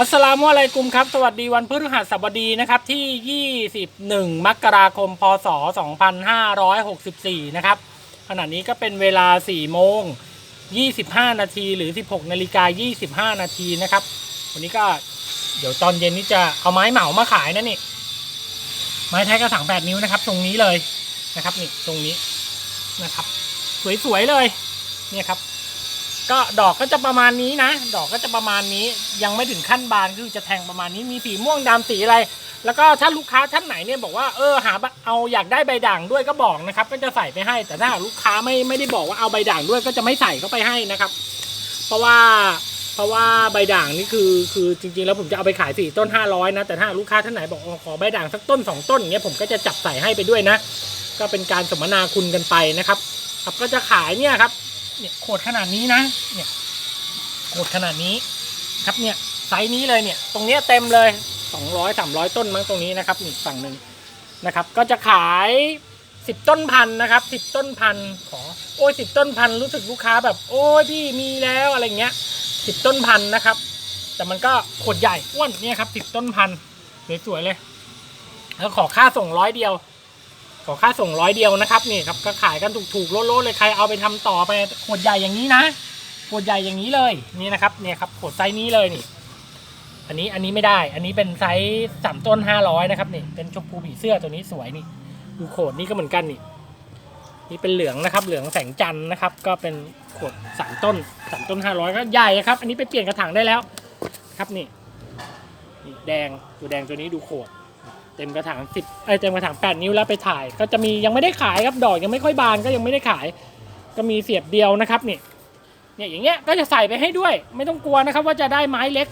อัสสลามุอะลัยกุมครับ สวัสดีวันพฤหัสบดีนะครับที่ 21 มกราคม พศ 2564 นะครับ ขณะนี้ก็เป็นเวลา 4 โมง 25 นาทีหรือ 16 นาฬิกา 25 นาทีนะครับ วันนี้ก็เดี๋ยวตอนเย็นนี้จะเอาไม้เหมามาขายนะนี่ ไม้แท้กระถาง 8 นิ้วนะครับ ตรงนี้เลยนะครับนี่ตรงนี้นะครับ สวยๆเลยเนี่ยครับ ก็ดอกก็จะประมาณนี้นะ ดอกก็จะประมาณนี้ยังไม่ถึงขั้นบานคือจะแทงประมาณนี้มีสีม่วงดำสีอะไร แล้วก็ถ้าลูกค้าท่านไหนเนี่ยบอกว่าเออหาเอาอยากได้ใบด่างด้วยก็บอกนะครับ ก็จะใส่ไปให้ แต่ถ้าหากลูกค้าไม่ไม่ได้บอกว่าเอาใบด่างด้วยก็จะไม่ใส่เข้าไปให้นะครับ เพราะว่าเพราะว่าใบด่างนี่คือคือจริงๆแล้วผมจะเอาไปขายสี่ต้น500นะแต่ถ้าลูกค้าท่านไหนบอกอ๋อขอใบด่างสักต้นสองต้นเงี้ยผมก็จะจับใส่ให้ไปด้วยนะ ก็เป็นการสมนาคุณกันไปนะครับครับก็จะขายเนี่ยครับ เนี่ยโขดขนาดนี้นะ เนี่ยโขดขนาดนี้ครับเนี่ยไซส์นี้เลยเนี่ย ตรงเนี้ยเต็มเลยสองร้อยสามร้อยต้นมั้งตรงนี้นะครับนี่ฝั่งหนึ่งนะครับ ก็จะขายสิบต้นพันนะครับสิบต้นพันขอโอ้ยสิบต้นพันรู้สึกลูกค้าแบบ โอ้ยพี่มีแล้วอะไรเงี้ยสิบต้นพันนะครับ แต่มันก็ขวดใหญ่อ้วนเนี่ยครับสิบต้นพันสวยๆเลยแล้วขอค่าส่งร้อยเดียว ขอค่าส่งร้อยเดียวนะครับนี่ครับก็ขายกันถูกๆโลดๆเลยใครเอาไปทำต่อไปขวดใหญ่อย่างนี้นะขวดใหญ่อย่างนี้เลยนี่นะครับเนี่ยครับขวดไซส์นี้เลยนี่ อันนี้อันนี้ไม่ได้ อันนี้เป็นไซส์สามต้นห้าร้อยนะครับนี่เป็นชมพูผีเสื้อตัวนี้สวยนี่ดูโขดนี่ก็เหมือนกันนี่นี่เป็นเหลืองนะครับ เหลืองแสงจันทร์นะครับ ก็เป็นขวดสามต้นสามต้นห้าร้อยก็ใหญ่ครับ อันนี้ไปเปลี่ยนกระถางได้แล้ว ครับนี่นี่แดงตัวแดงตัวนี้ดูโขด เต็มกระถางสิบเอ้ยเต็มกระถางแปดนิ้วแล้วไปถ่าย ก็จะมียังไม่ได้ขายครับดอกยังไม่ค่อยบานก็ยังไม่ได้ขาย ก็มีเสียบเดียวนะครับนี่เนี่ยอย่างเงี้ยก็จะใส่ไปให้ด้วย ไม่ต้องกลัวนะครับ ว่าจะได้ไม้เล็ก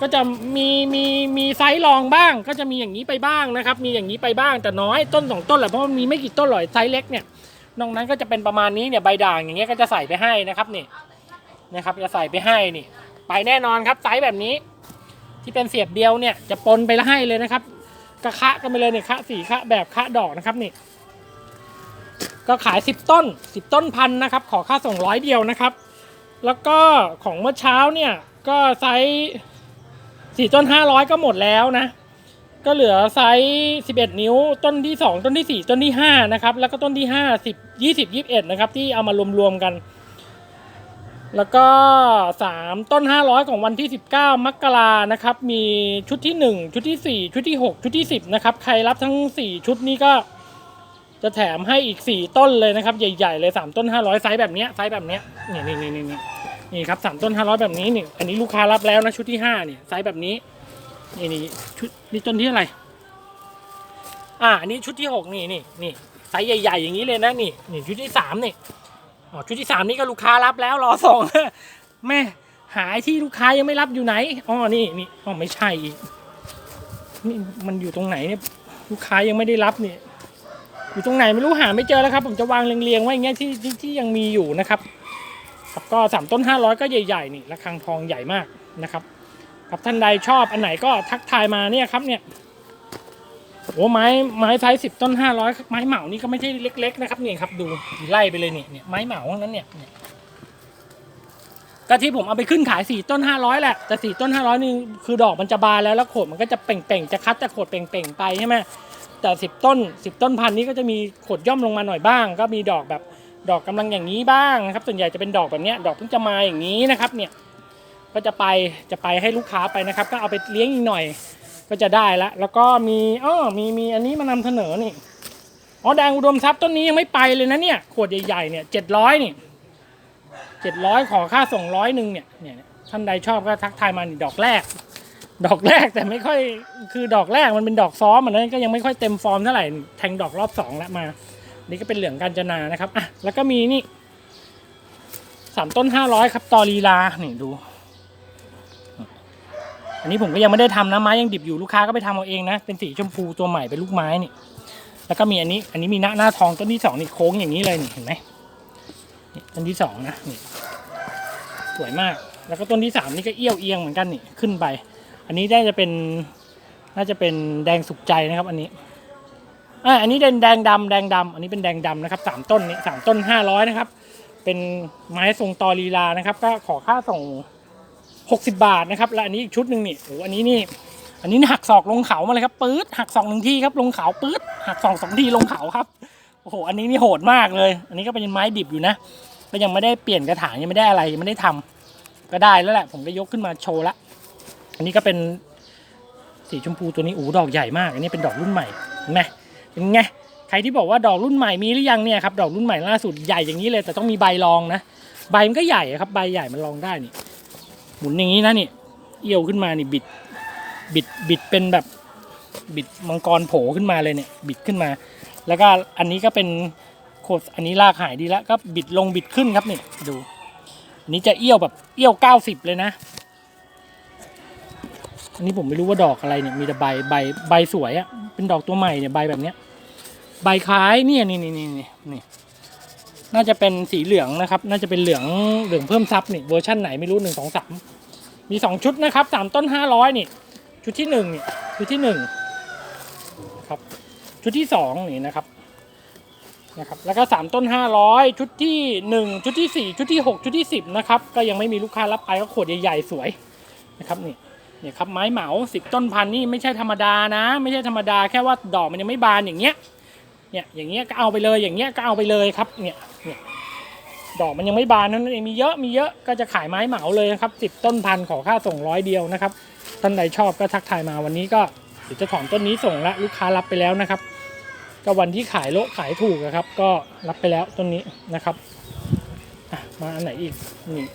ก็จะมีมีมีไซส์รองบ้าง ก็จะมีอย่างนี้ไปบ้างนะครับ มีอย่างนี้ไปบ้างแต่น้อยต้นสองต้นแหละเพราะมันมีไม่กี่ต้นหรอกไซส์เล็กเนี่ยนอกนั้นก็จะเป็นประมาณนี้เนี่ยใบด่างอย่างเงี้ยก็จะใส่ไปให้นะครับนี่นะครับจะใส่ไปให้นี่ ไปแน่นอนครับไซส์แบบนี้ ที่เป็นเสียบเดียวเนี่ยจะปนไปให้เลยนะครับ กระคะกันไปเลยเนี่ยคะสีคะแบบคะดอกนะครับนี่ก็ขาย 10 ต้น 10 ต้นพันนะครับ ขอค่าส่งร้อยเดียวนะครับ แล้วก็ของเมื่อเช้าเนี่ยก็ไซส์สี่ต้น 500 ก็หมดแล้วนะ ก็เหลือไซส์11 นิ้วต้นที่ 2 ต้นที่ 4 ต้นที่5นะครับแล้วก็ต้นที่ 5 10 20 21นะครับที่เอามารวมๆกัน แล้วก็ 3 ต้น 500 ของวันที่ 19 มกรานะครับ มีชุดที่ 1 ชุดที่ 4 ชุดที่ 6 ชุดที่ 10 นะครับ ใครรับทั้ง 4 ชุดนี้ก็จะแถมให้อีก 4 ต้นเลยนะครับ ใหญ่ ๆ เลย 3 ต้น 500 ไซส์แบบเนี้ยไซส์แบบเนี้ยนี่นี่นี่นี่นี่ครับ3ต้น 500 แบบนี้นี่อันนี้ลูกค้ารับแล้วนะชุดที่5เนี่ยไซส์แบบนี้นี่นี่ชุดนี่ต้นที่อะไร อ่าอันนี้ชุดที่ 6 นี่นี่นี่ไซส์ใหญ่ ๆ อย่างนี้เลยนะนี่นี่ชุดที่3นี่ อ๋อชุดที่สามนี่ก็ลูกค้ารับแล้วรอส่งแม่หายที่ลูกค้ายังไม่รับอยู่ไหนอ๋อนี่นี่อ๋อไม่ใช่อีกนี่มันอยู่ตรงไหนเนี่ยลูกค้ายังไม่ได้รับเนี่ยอยู่ตรงไหนไม่รู้หาไม่เจอแล้วครับ ผมจะวางเรียงๆไว้อย่างเงี้ยที่ที่ที่ยังมีอยู่นะครับครับก็สามต้นห้าร้อยก็ใหญ่ๆนี่ระฆังทองใหญ่มากนะครับครับท่านใดชอบอันไหนก็ทักทายมาเนี่ยครับเนี่ย โอ้ไม้ไม้ไซส์สิบต้นห้าร้อยไม้เหมานี่ก็ไม่ใช่เล็ก ๆ นะครับนี่ครับดูไล่ไปเลยเนี่ยเนี่ยไม้เหมาทั้งนั้นเนี่ยเนี่ยก็ที่ผมเอาไปขึ้นขายสี่ต้นห้าร้อยแหละแต่สี่ต้นห้าร้อยนี่คือดอกมันจะบานแล้วแล้วโขดมันก็จะเป่งๆจะคัดจะโขดเป่งๆไปใช่ไหมแต่สิบต้นสิบต้นพันนี้ก็จะมีโขดย่อมลงมาหน่อยบ้าง ก็มีดอกแบบดอกกำลังอย่างนี้บ้างนะครับส่วนใหญ่จะเป็นดอกแบบเนี้ยดอกเพิ่งจะมาอย่างนี้นะครับเนี่ยก็จะไปจะไปให้ลูกค้าไปนะครับ ก็เอาไปเลี้ยงอีกหน่อย ก็จะได้ละ แล้วก็มีอ้อมีมีอันนี้มานำเสนอนี่อ๋อแดงอุดมทรัพย์ต้นนี้ยังไม่ไปเลยนะเนี่ยขวดใหญ่ๆเนี่ยเจ็ดร้อยนี่เจ็ดร้อยขอค่าส่งร้อยหนึ่งเนี่ยเนี่ยท่านใดชอบก็ทักทายมานี่ดอกแรก ดอกแรกแต่ไม่ค่อยคือดอกแรกมันเป็นดอกซ้อมมันนั้นก็ยังไม่ค่อยเต็มฟอร์มเท่าไหร่แทงดอกรอบสองแล้วมา นี่ก็เป็นเหลืองกาญจนานะครับอะแล้วก็มีนี่สามต้นห้าร้อยครับตอลีลานี่ดู อันนี้ผมก็ยังไม่ได้ทำนะไม้ยังดิบอยู่ลูกค้าก็ไปทำเอาเองนะ เป็นสีชมพูตัวใหม่เป็นลูกไม้นี่แล้วก็มีอันนี้อันนี้มีหน้าหน้าทองต้นที่สองนี่โค้งอย่างนี้เลยนี่เห็นไหมนี่ต้นที่สองนะนี่สวยมาก แล้วก็ต้นที่สามนี่ก็เอี้ยวเอียงเหมือนกันนี่ขึ้นไป อันนี้ได้จะเป็นน่าจะเป็นแดงสุกใจนะครับอันนี้อ่าอันนี้เป็นแดงดำแดงดำอันนี้เป็นแดงดำนะครับสามต้นนี้สามต้นห้าร้อยนะครับ เป็นไม้ทรงตอลีลานะครับ ก็ขอค่าส่ง 60 บาทนะครับและอันนี้อีกชุดหนึ่งนี่โอ้อันนี้นี่อันนี้หักศอกลงเขามาเลยครับปื๊ดหักศอกหนึ่งทีครับลงเขาปื๊ดหักศอกสองทีลงเขาครับโอ้โหอันนี้นี่โหดมากเลย อันนี้ก็เป็นไม้ดิบอยู่นะก็ยังไม่ได้เปลี่ยนกระถางยังไม่ได้อะไรยังไม่ได้ทำก็ได้แล้วแหละผมก็ยกขึ้นมาโชว์ละอันนี้ก็เป็นสีชมพูตัวนี้โอ้ดอกใหญ่มาก อันนี้เป็นดอกรุ่นใหม่เห็นไหมเป็นไงใครที่บอกว่าดอกรุ่นใหม่มีหรือยังเนี่ยครับดอกรุ่นใหม่ล่าสุดใหญ่อย่างนี้เลยแต่ต้องมีใบรองนะ ใบมันก็ใหญ่ครับใบใหญ่มันรองได้นี่ หมุนอย่างนี้นะนี่เอี่ยวขึ้นมานี่บิด บิดบิดเป็นแบบบิดมังกรโผล่ขึ้นมาเลยเนี่ยบิดขึ้นมา แล้วก็อันนี้ก็เป็นโคดอันนี้ลากหายดีแล้วก็บิดลงบิดขึ้นครับนี่ดูอันนี้จะเอี้ยวแบบเอี้ยวเก้าสิบเลยนะอันนี้ผมไม่รู้ว่าดอกอะไรเนี่ยมีแต่ใบใบใบสวยอะ่ะเป็นดอกตัวใหม่เนี่ยใบแบบเนี้ยใบคล้ายเนี่ยนี่นี่นี่นี่ น่าจะเป็นสีเหลืองนะครับ น่าจะเป็นเหลืองเหลืองเพิ่มซับนี่เวอร์ชั่นไหนไม่รู้หนึ่งสองสามมีสองชุดนะครับสามต้นห้าร้อยนี่ชุดที่หนึ่งนี่ชุดที่หนึ่งครับชุดที่สองนี่นะครับนะครับแล้วก็สามต้นห้าร้อยชุดที่หนึ่งชุดที่สี่ชุดที่หกชุดที่สิบนะครับก็ยังไม่มีลูกค้ารับไปก็ขวดใหญ่ๆสวยนะครับนี่เนี่ยครับไม้เหมาสิบต้นพันนี่ไม่ใช่ธรรมดานะ ไม่ใช่ธรรมดาแค่ว่าดอกมันยังไม่บานอย่างเงี้ย เนี่ยอย่างเงี้ยก็เอาไปเลยอย่างเงี้ยก็เอาไปเลยครับเนี่ยเนี่ยดอกมันยังไม่บานนั่นเองมีเยอะมีเยอะก็จะขายไม้เหมาเลยนะครับสิบต้นพันขอค่าส่งร้อยเดียวนะครับท่านใดชอบก็ทักทายมาวันนี้ก็เดี๋ยวจะถอนต้นนี้ส่งละลูกค้ารับไปแล้วนะครับ ก็วันที่ขายโลขายถูกอะครับ ก็รับไปแล้วต้นนี้นะครับมาอันไหนอีกนี่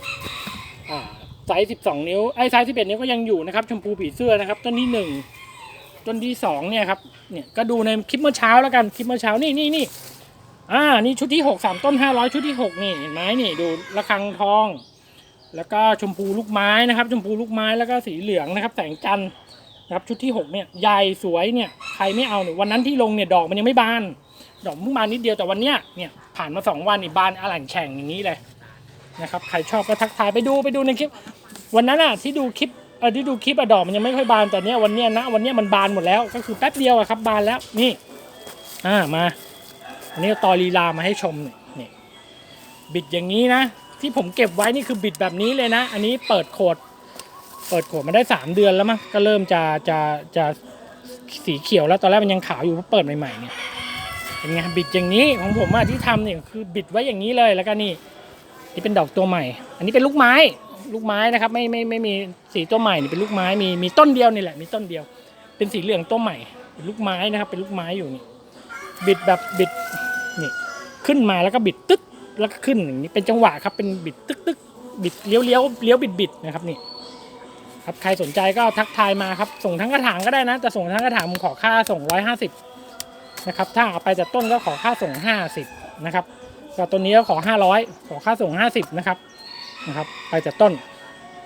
ไซส์12 นิ้วไอ้ไซส์11 นิ้วก็ยังอยู่นะครับชมพูผีเสื้อนะครับต้นที่1 ต้นที่2เนี่ยครับเนี่ยก็ดูในคลิปเมื่อเช้าแล้วกันคลิปเมื่อเช้านี่นี่นี่อ่านี่ชุดที่6 3ต้น500ชุดที่6นี่เห็นไหมนี่ดูระฆังทอง แล้วก็ชมพูลูกไม้นะครับ ชมพูลูกไม้แล้วก็สีเหลืองนะครับแสงจันทร์นะครับชุดที่6เนี่ยใหญ่สวยเนี่ยใครไม่เอาเนี่ยวันนั้นที่ลงเนี่ยดอกมันยังไม่บาน ดอกเพิ่งบานนิดเดียวแต่วันเนี้ยเนี่ยผ่านมา2วันนี่บานอลังแข่งอย่างนี้เลยนะครับใครชอบก็ทักทายไปดูไปดูในคลิป วันนั้นอะที่ดูคลิป เออที่ดูคลิปอะดอกมันยังไม่ค่อยบานแต่เนี้ยวันเนี้ยนะวันเนี้ยมันบานหมดแล้ว ก็คือแป๊บเดียวอะครับบานแล้วนี่อ่ามาอันนี้ตอลีลามาให้ชมเนี่ยนี่บิดอย่างนี้นะ ที่ผมเก็บไว้นี่คือบิดแบบนี้เลยนะ อันนี้เปิดโขดเปิดโขดมาได้สามเดือนแล้วมั้งก็เริ่มจะจะจะสีเขียวแล้วตอนแรกมันยังขาวอยู่เพราะเปิดใหม่ๆเนี่ยเป็นไงบิดอย่างนี้ของผมอะที่ทำเนี่ยคือบิดไว้อย่างนี้เลยแล้วก็นี่นี่เป็นดอกตัวใหม่ อันนี้เป็นลูกไม้ ลูกไม้นะครับ ไม่ไม่ไม่มีสีตัวใหม่นี่เป็นลูกไม้มีมีต้นเดียวนี่แหละมีต้นเดียว เป็นสีเหลืองต้นใหม่เป็นลูกไม้นะครับ เป็นลูกไม้อยู่นี่บิดแบบบิดนี่ขึ้นมาแล้วก็บิดตึ๊กแล้วก็ขึ้นอย่างนี้เป็นจังหวะครับเป็นบิดตึ๊กตึ๊กบิดเลี้ยวเลี้ยวเลี้ยวบิดบิดนะครับนี่ครับใครสนใจก็ทักทายมาครับ ส่งทั้งกระถางก็ได้นะแต่ส่งทั้งกระถางผมขอค่าส่งร้อยห้าสิบนะครับถ้าเอาไปจากต้นก็ขอค่าส่งห้าสิบนะครับก็ตัวนี้ก็ขอ500ขอค่าส่ง50นะครับ นะครับไปจากต้น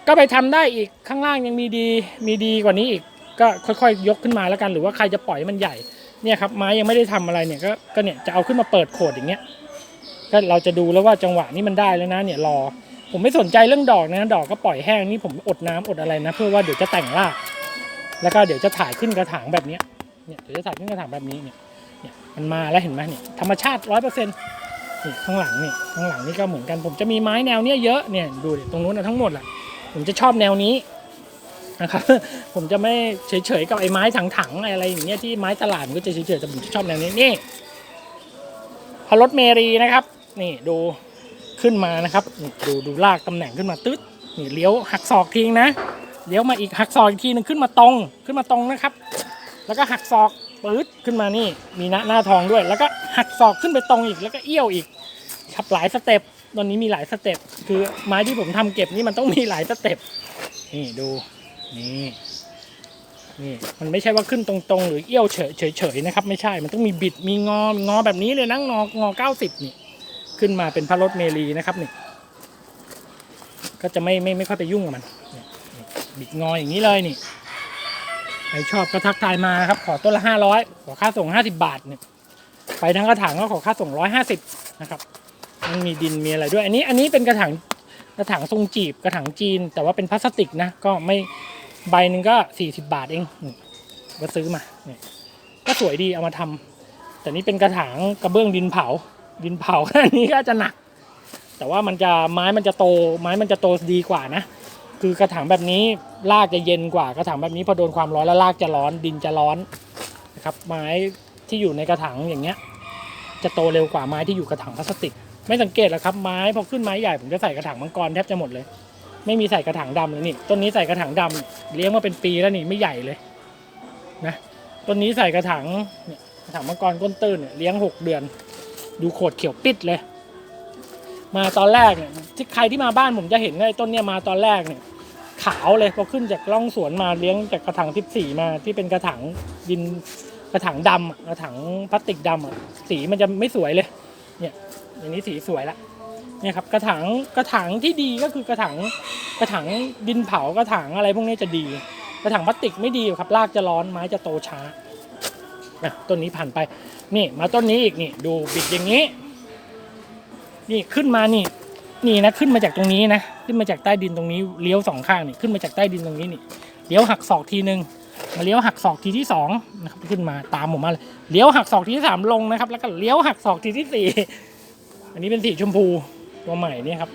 ก็ไปทำได้อีกข้างล่างยังมีดีมีดีกว่านี้อีกก็ค่อยๆ ยกขึ้นมาแล้วกันหรือว่าใครจะปล่อยมันใหญ่เนี่ยครับไม้ยังไม่ได้ทำอะไรเนี่ยก็ก็เนี่ยจะเอาขึ้นมาเปิดโขดอย่างเงี้ยก็เราจะดูแล้วว่าจังหวะนี้มันได้แล้วนะเนี่ยรอ ผมไม่สนใจเรื่องดอกนะดอกก็ปล่อยแห้งนี่ผมอดน้ำอดอะไรนะ เพื่อว่าเดี๋ยวจะแต่งรากแล้วก็เดี๋ยวจะถ่ายขึ้นกระถางแบบนี้เนี่ยเดี๋ยวจะถ่ายขึ้นกระถางแบบนี้เนี่ยเนี่ยมันมาแล้วเห็นไหมเนี่ยธรรมชาติร้อยเปอร์เซ็นต์ นี่ข้างหลังนี่ข้างหลังนี่ก็เหมือนกัน ผมจะมีไม้แนวเนี้ยเยอะเนี่ยดูดิตรงนู้นนะทั้งหมดแหละผมจะชอบแนวนี้นะครับผมจะไม่เฉยๆกับไอ้ไม้ถังๆอะไรอย่างเงี้ยที่ไม้ตลาดมันก็จะเฉยๆแต่ผมจะชอบแนวนี้นี่พารถเมรีนะครับ นี่ดูขึ้นมานะครับ ดูดูลากตำแหน่งขึ้นมาตึ๊ดนี่เลี้ยวหักศอกทิ้งนะเลี้ยวมาอีกหักศอกอีกทีหนึงขึ้นมาตรงขึ้นมาตรงนะครับ แล้วก็หักศอก ปื๊ดขึ้นมานี่มีหน้าหน้าทองด้วย แล้วก็หักศอกขึ้นไปตรงอีกแล้วก็เอี้ยวอีกครับหลายสเต็ปตอนนี้มีหลายสเต็ปคือไม้ที่ผมทำเก็บนี่มันต้องมีหลายสเต็ปนี่ดูนี่นี่มันไม่ใช่ว่าขึ้นตรงๆ หรือเอี้ยวเฉยเฉยๆนะครับ ไม่ใช่มันต้องมีบิดมีงองอแบบนี้เลยนะงงองอเก้าสิบนี่ ขึ้นมาเป็นพระรถเมลีนะครับนี่ ก็จะไม่ไม่ไม่ค่อยไปยุ่งกับมันบิดงออย่างนี้เลยนี่ รชอบก็ทักทายมาครับ ขอต้นละห้าร้อยขอค่าส่งห้าสิบาทเนี่ยไปทั้งกระถางก็ขอค่าส่งร้อยห้าสิบนะครับมันมีดินมีอะไรด้วย อันนี้อันนี้เป็นกระถางกระถางทรงจีบกระถางจีน แต่ว่าเป็นพลาสติกนะก็ไม่ใบหนึ่งก็สี่สิบาทเองก็ซื้อมาเนี่ยก็สวยดีเอามาทำแต่นี่เป็นกระถางกระเบื้องดินเผา ดินเผาอันนี้ก็จะหนัก แต่ว่ามันจะไม้มันจะโตไม้มันจะโตดีกว่านะ คือกระถางแบบนี้รากจะเย็นกว่ากระถางแบบนี้พอโดนความร้อนแล้วรากจะร้อนดินจะร้อนนะครับไม้ที่อยู่ในกระถางอย่างเงี้ย จะโตเร็วกว่าไม้ที่อยู่กระถางพลาสติก ไม่สังเกตหรอกครับไม้พอขึ้นไม้ใหญ่ผมจะใส่กระถางมังกรแทบจะหมดเลย ไม่มีใส่กระถางดำเลยนี่ต้นนี้ใส่กระถางดำเลี้ยงมาเป็นปีแล้วนี่ไม่ใหญ่เลยนะต้นนี้ใส่กระถางเนี่ยกระถางมังกรก้นตื้นเนี่ยเลี้ยงหกเดือน ดูโขดเขียวปิดเลย มาตอนแรกเนี่ยที่ใครที่มาบ้านผมจะเห็นไอ้ต้นเนี่ยมาตอนแรกเนี่ย ขาวเลยพอขึ้นจากร่องสวนมาเลี้ยงจากกระถางทิพสีมาที่เป็นกระถางดินกระถางดำอะกระถางพลาสติกดำอะสีมันจะไม่สวยเลย เนี่ยอย่างนี้สีสวยละเนี่ยครับกระถางกระถางที่ดีก็คือกระถางกระถางดินเผากระถางอะไรพวกนี้จะดี กระถางพลาสติกไม่ดีครับรากจะร้อนไม้จะโตช้าอะต้นนี้ผ่านไป นี่มาต้นนี้อีกนี่ดูบิดอย่างนี้ นี่ขึ้นมานี่นี่นะขึ้นมาจากตรงนี้นะขึ้นมาจากใต้ดินตรงนี้เลี้ยวสองข้างนี่ขึ้นมาจากใต้ดินตรงนี้นี่เลี้ยวหักศอกทีหนึ่งมาเลี้ยวหักศอกทีที่สองนะครับขึ้นมาตามผมมาเลยเลี้ยวหักศอกทีที่สามลงนะครับ แล้วก็เลี้ยวหักศอกทีที่สี่อันนี้เป็นสีชมพูตัวใหม่นี่ครับ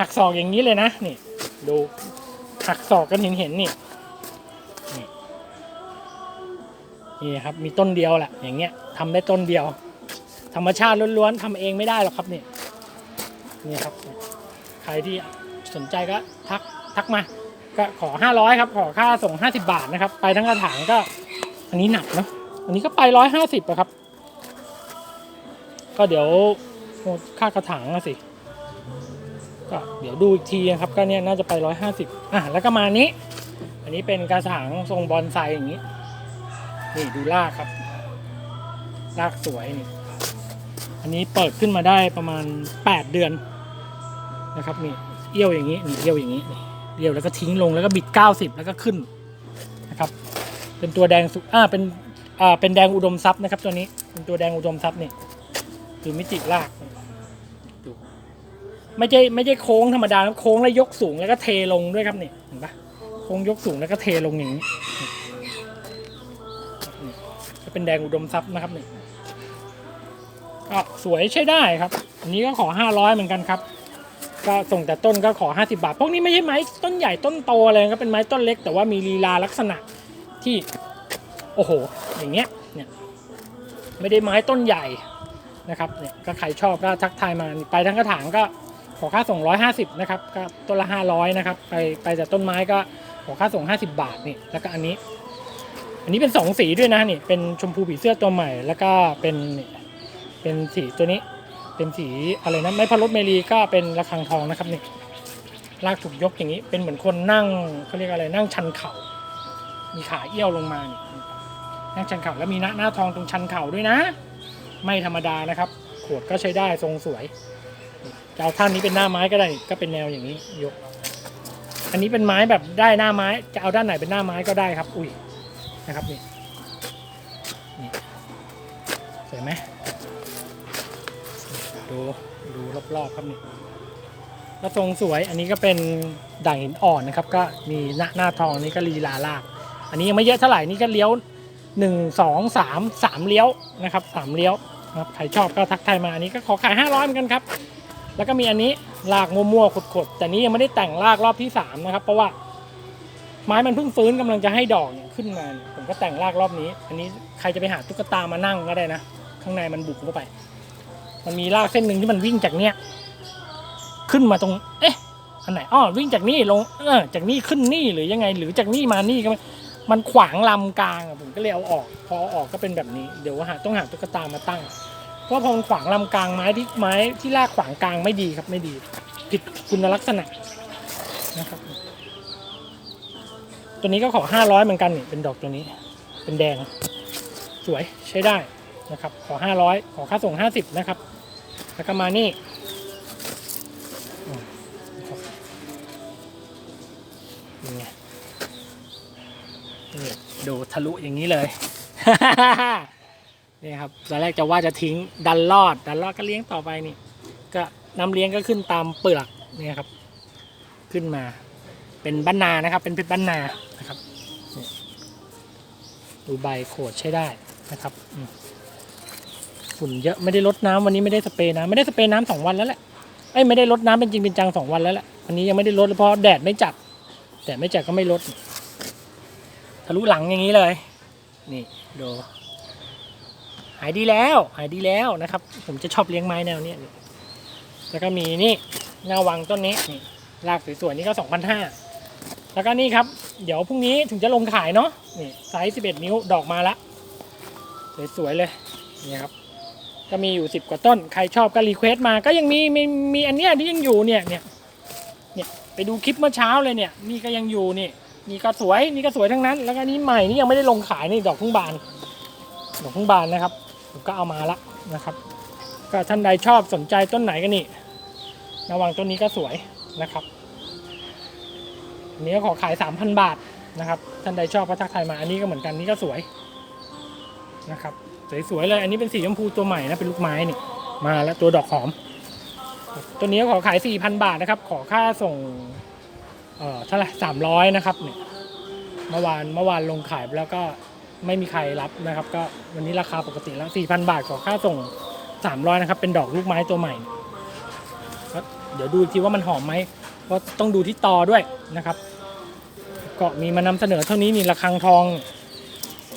หักศอกอย่างนี้เลยนะนี่ดูหักศอกกันเห็นเห็นนี่นี่นี่ครับมีต้นเดียวแหละอย่างเงี้ยทำได้ต้นเดียว ธรรมชาติล้วนๆทำเองไม่ได้หรอกครับนี่ นี่ครับ ใครที่สนใจก็ทักทักมา ก็ขอ 500 ครับ ขอค่าส่ง 50 บาทนะครับ ไปทั้งกระถางก็ อันนี้หนักเนอะอันนี้ก็ไป 150อะครับ ก็เดี๋ยวค่ากระถางอะสิก็เดี๋ยวดูอีกทีนะครับก็เนี่ยน่าจะไป 150อะแล้วก็มานี้ อันนี้เป็นกระถางทรงบอนไซอย่างนี้ นี่ดูรากครับรากสวยนี่ อันนี้เปิดขึ้นมาได้ประมาณ 8 เดือนนะครับนี่เอี้ยวอย่างนี้นี่เอี้ยวอย่างนี้เอี้ยวแล้วก็ทิ้งลงแล้วก็บิด 90 แล้วก็ขึ้นนะครับ เป็นตัวแดงสุอ่าเป็นอ่าเป็นแดงอุดมทรัพย์นะครับ ตัวนี้เป็นตัวแดงอุดมทรัพย์นี่คือมิติรากดูไม่ใช่ไม่ใช่โค้งธรรมดานะโค้งแล้วยกสูงแล้วก็เทลงด้วยครับนี่เห็นปะโค้งยกสูงแล้วก็เทลงอย่างนี้นี่ก็เป็นแดงอุดมทรัพย์นะครับนี่ ก็สวยใช้ได้ครับ อันนี้ก็ขอ 500 เหมือนกันครับ ก็ส่งแต่ต้นก็ขอ 50 บาท พวกนี้ไม่ใช่ไม้ต้นใหญ่ต้นโตอะไรก็เป็นไม้ต้นเล็ก แต่ว่ามีลีลาลักษณะที่ โอ้โห อย่างเงี้ย เนี่ย ไม่ได้ไม้ต้นใหญ่นะครับ เนี่ย ก็ใครชอบก็ทักทายมา ไปทั้งกระถางก็ขอค่าส่ง 150 นะครับ ก็ต้นละ 500 นะครับ ไปไปแต่ต้นไม้ก็ขอค่าส่ง 50 บาทนี่ แล้วก็อันนี้ อันนี้เป็นสองสีด้วยนะนี่ เป็นชมพูผีเสื้อตัวใหม่ แล้วก็เป็น เป็นสีตัวนี้เป็นสีอะไรนะไม้พารถเมลีก็เป็นระฆังทองนะครับนี่ลากถูกยกอย่างนี้ เป็นเหมือนคนนั่งเขาเรียกอะไรนั่งชันเข่า มีขาเอี้ยวลงมานี่นั่งชันเข่าแล้วมีหน้าหน้าทองตรงชันเข่าด้วยนะ ไม่ธรรมดานะครับขวดก็ใช้ได้ทรงสวยจะเอาท่านนี้เป็นหน้าไม้ก็ได้ก็เป็นแนวอย่างนี้ยก อันนี้เป็นไม้แบบได้หน้าไม้ จะเอาด้านไหนเป็นหน้าไม้ก็ได้ครับ อุ้ยนะครับนี่นี่สวยไหม ดูดูรอบๆครับนี่แล้วทรงสวยอันนี้ก็เป็นด่างหินอ่อนนะครับ ก็มีหน้าหน้าทองนนี้ก็ลีลาลาก อันนี้ยังไม่เยอะเท่าไหร่นี่ก็เลี้ยวหนึ่งสองสามสามเลี้ยวนะครับสามเลี้ยวนะครับใครชอบก็ทักทายมาอันนี้ก็ขอขายห้าร้อยเหมือนกันครับ แล้วก็มีอันนี้ลากมั่วๆขดๆแต่นี้ยังไม่ได้แต่งลากรอบที่สามนะครับ เพราะว่าไม้มันเพิ่งฟื้นกำลังจะให้ดอกเนี่ยขึ้นมาผมก็แต่งลากรอบนี้ อันนี้ใครจะไปหาตุ๊กตามานั่งก็ได้นะ ข้างในมันบุกเข้าไป มันมีรากเส้นหนึ่งที่มันวิ่งจากเนี้ยขึ้นมาตรง เอ๊ะอันไหนอ้อวิ่งจากนี่ลงเออจากนี่ขึ้นนี่หรือยังไง หรือจากนี่มานี่ก็มันขวางลำกลางอะผมก็เลยเอาออก พอเอาออกก็เป็นแบบนี้เดี๋ยวหาต้องหาตุ๊กตามาตั้ง เพราะพอมันขวางลำกลางไม้ที่ไม้ที่รากขวางกลางไม่ดีครับไม่ดี ผิดคุณลักษณะนะครับ ตัวนี้ก็ขอห้าร้อยเหมือนกันนี่เป็นดอกตัวนี้ เป็นแดง สวยใช้ได้ นะครับขอห้าร้อยขอค่าส่งห้าสิบนะครับ แล้วก็มานี่นี่ไงนี่ดูทะลุอย่างนี้เลยนี่ครับตอนแรกจะว่าจะทิ้งดันรอด ดันรอดก็เลี้ยงต่อไปนี่ ก็น้ำเลี้ยงก็ขึ้นตามเปลือกนี่ครับ ขึ้นมา เป็นบ้านนานะครับ เป็นเพชรบ้านนานะครับดูใบโขดใช้ได้นะครับ ฝุ่นเยอะไม่ได้ลดน้ำวันนี้ไม่ได้สเปรย์น้ำไม่ได้สเปรย์น้ำสองวันแล้วแหละไอ้ไม่ได้ลดน้ำเป็นจริงเป็นจังสองวันแล้วแหละวันนี้ยังไม่ได้ลดเพราะแดดไม่จัดแต่ไม่จัดก็ไม่ลดทะลุหลังอย่างนี้เลย นี่ดูหายดีแล้วหายดีแล้วนะครับ ผมจะชอบเลี้ยงไม้แนวเนี้ยแล้วก็มีนี่หน้าวังต้นนี้นี่รากสวยๆนี่ก็สองพันห้าแล้วก็นี่ครับ เดี๋ยวพรุ่งนี้ถึงจะลงขายเนาะนี่ไซส์สิบเอ็ดนิ้วดอกมาละ สวยๆเลยนี่ครับ ก็มีอยู่สิบกว่าต้น ใครชอบก็รีเควสต์มา ก็ยังมีมีมีอันเนี้ยที่ยังอยู่เนี่ยเนี่ยเนี่ยไปดูคลิปเมื่อเช้าเลยเนี่ยนี่ก็ยังอยู่นี่นี่ก็สวยนี่ก็สวยทั้งนั้น แล้วก็นี่ใหม่นี่ยังไม่ได้ลงขายนี่ดอกพุ่งบาน ดอกพุ่งบานนะครับผมก็เอามาละนะครับ ก็ท่านใดชอบสนใจต้นไหนก็นี่ระวังต้นนี้ก็สวยนะครับอันนี้ก็ขอขาย 3,000 บาทนะครับ ท่านใดชอบก็ทักทายมาอันนี้ก็เหมือนกันนี่ก็สวยนะครับ สวยๆเลย อันนี้เป็นสีชมพูตัวใหม่นะ เป็นลูกไม้นี่ มาแล้วตัวดอกหอม ตัวนี้ขอขาย 4,000 บาทนะครับ ขอค่าส่ง เอ่อเท่าไหร่สามร้อยนะครับเนี่ย เมื่อวานเมื่อวานลงขายแล้วก็ไม่มีใครรับนะครับ ก็วันนี้ราคาปกติแล้ว 4,000 บาทขอค่าส่ง 300นะครับ เป็นดอกลูกไม้ตัวใหม่เดี๋ยวดูทีว่ามันหอมไหมเพราะต้องดูที่ตอด้วยนะครับ ก็มีมานำเสนอเท่านี้นี่ระฆังทอง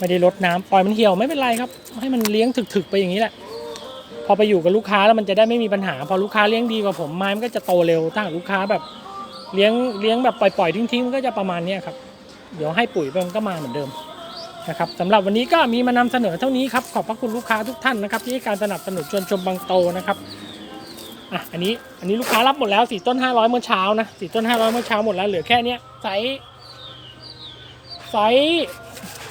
ไม่ได้ลดน้ำปล่อยมันเหี่ยวไม่เป็นไรครับ ให้มันเลี้ยงถึกๆไปอย่างนี้แหละ พอไปอยู่กับลูกค้าแล้วมันจะได้ไม่มีปัญหา พอลูกค้าเลี้ยงดีกว่าผมไม้มันก็จะโตเร็วถ้าลูกค้าแบบเลี้ยงเลี้ยงแบบปล่อยๆทิ้งๆมันก็จะประมาณนี้ครับ เดี๋ยวให้ปุ๋ยไปมันก็มาเหมือนเดิมนะครับสำหรับวันนี้ก็มีมานำเสนอเท่านี้ครับขอบพระคุณลูกค้าทุกท่านนะครับที่ให้การสนับสนุนชวนชมบางโตนะครับอะอันนี้อันนี้ลูกค้ารับหมดแล้วสี่ต้น500เมื่อเช้านะสี่ต้น500เมื่อเช้าหมดแล้วเหลือแค่เนี้ยไซส์ไซส์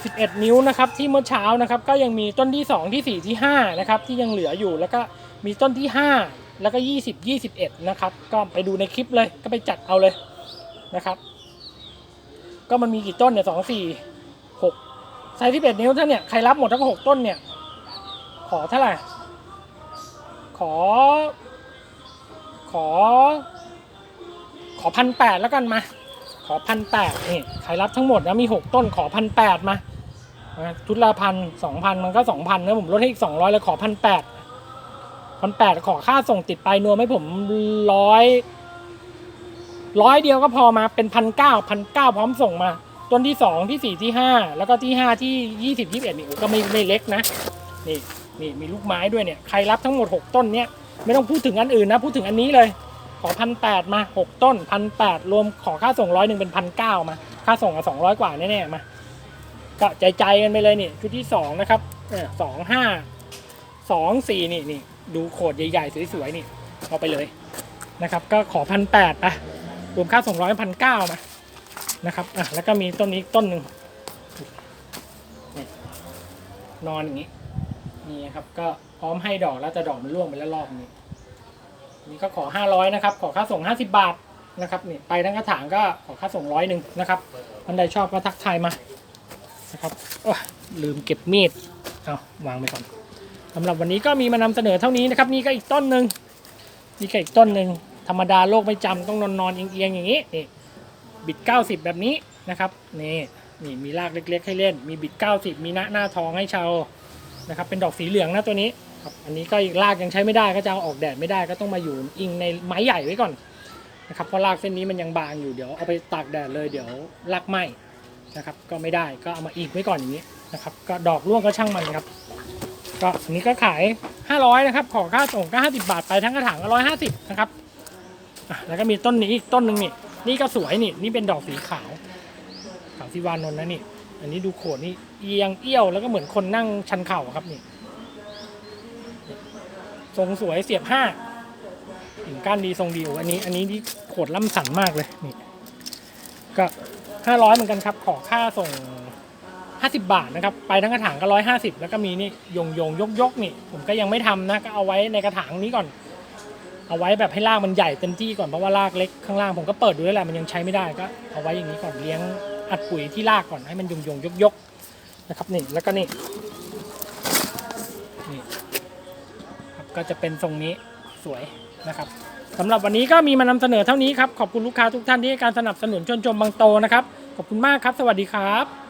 11 นิ้วนะครับที่เมื่อเช้านะครับก็ยังมีต้นที่ 2 ที่ 4 ที่5นะครับที่ยังเหลืออยู่แล้วก็มีต้นที่ 5 แล้วก็ 20 21 นะครับก็ไปดูในคลิปเลยก็ไปจัดเอาเลยนะครับ ก็มันมีกี่ต้นเนี่ยสองสี่หกไซส์ที่เอ็ดนิ้วท่าเนี่ยใครรับหมดทั้งหกต้นเนี่ยขอเท่าไหร่ขอ ขอ ขอพันแปดแล้วกันมา ขอพันแปดนี่ใครรับทั้งหมดนะมีหกต้นขอพันแปดมา ชุดละพันสองพันมันก็สองพันนะผมลดให้อีกสองร้อยเลยขอพันแปดพันแปดขอค่าส่งติดไปนวมให้ผมร้อยร้อยเดียวก็พอมาเป็นพันเก้าพันเก้าพร้อมส่งมา ต้นที่สองที่สี่ที่ห้าแล้วก็ที่ห้าที่ยี่สิบยี่สิบเอ็ดนี่ก็ไม่ไม่เล็กนะ นี่นี่มีลูกไม้ด้วยเนี่ยใครรับทั้งหมดหกต้นเนี่ยไม่ต้องพูดถึงอันอื่นนะ พูดถึงอันนี้เลย ขอพันแปดมาหกต้นพันแปดรวมขอค่าส่งร้อยหนึ่งเป็นพันเก้ามา ค่าส่งอะสองร้อยกว่าแน่ๆมา ก็ใจใจกันไปเลยนี่ชุดที่สองนะครับสองห้าสองสี่นี่นี่ดูโขดใหญ่ๆสวยๆนี่เอาไปเลยนะครับ ก็ขอพันแปดไปรวมค่าส่งร้อยพันเก้ามานะครับอะแล้วก็มีต้นนี้ต้นหนึ่งนอนอย่างนี้นี่ครับก็พร้อมให้ดอกแล้วแต่ดอกมันร่วงไปแล้วรอบนี้นี่ก็ขอห้าร้อยนะครับ ขอค่าส่งห้าสิบบาทนะครับนี่ไปทั้งกระถางก็ขอค่าส่งร้อยหนึ่งนะครับท่านใดชอบก็ทักทายมา นะครับลืมเก็บมีดเอาวางไปก่อนสำหรับวันนี้ก็มีมานำเสนอเท่านี้นะครับนี่ก็อีกต้นหนึ่งนี่ก็อีกต้นหนึ่งธรรมดาโลกไม่จำต้องนอนนอนเอียงๆอย่างนี้นี่บิด 90 แบบนี้นะครับนี่นี่มีรากเล็ก ๆ ให้เล่น มีบิด 90 มีหน้าหน้าทองให้เชานะครับเป็นดอกสีเหลืองนะตัวนี้ครับอันนี้ก็อีกรากยังใช้ไม่ได้ก็จะเอาออกแดดไม่ได้ก็ต้องมาอยู่อิงในไม้ใหญ่ไว้ก่อนนะครับเพราะรากเส้นนี้มันยังบางอยู่เดี๋ยวเอาไปตากแดดเลยเดี๋ยวรากไหม นะครับ ก็ไม่ได้ก็เอามาอิงไว้ก่อนอย่างนี้นะครับ ก็ดอกร่วงก็ช่างมันครับ ก็อันนี้ก็ขาย 500นะครับ ขอค่าส่งก็50 บาทไปทั้งกระถางก็150นะครับแล้วก็มีต้นนี้อีกต้นหนึ่งนี่ นี่ก็สวยนี่ นี่เป็นดอกสีขาวขาวสีวานนท์นะนี่ อันนี้ดูโขดนี่เอียงเอี้ยวแล้วก็เหมือนคนนั่งชันเข่าครับนี่ทรงสวยเสียบห้าถึงก้านดีทรงดีโออันนี้ อันนี้ที่โขดล่ำสันมากเลยนี่ ก็ ห้าร้อยเหมือนกันครับ ขอค่าส่งห้าสิบบาทนะครับ ไปทั้งกระถางก็ร้อยห้าสิบแล้วก็มีนี่ยงยงยกยกนี่ ผมก็ยังไม่ทำนะ ก็เอาไว้ในกระถางนี้ก่อน เอาไว้แบบให้รากมันใหญ่เต็มที่ก่อน เพราะว่ารากเล็กข้างล่างผมก็เปิดดูแล้วแหละ มันยังใช้ไม่ได้ก็เอาไว้อย่างนี้ก่อน เลี้ยงอัดปุ๋ยที่รากก่อนให้มันยงยงยกยกนะครับนี่ แล้วก็นี่นี่ครับก็จะเป็นทรงนี้สวยนะครับ สำหรับวันนี้ก็มีมานำเสนอเท่านี้ครับ ขอบคุณลูกค้าทุกท่านที่ให้การสนับสนุนชวนชมบางโตนะครับ ขอบคุณมากครับ สวัสดีครับ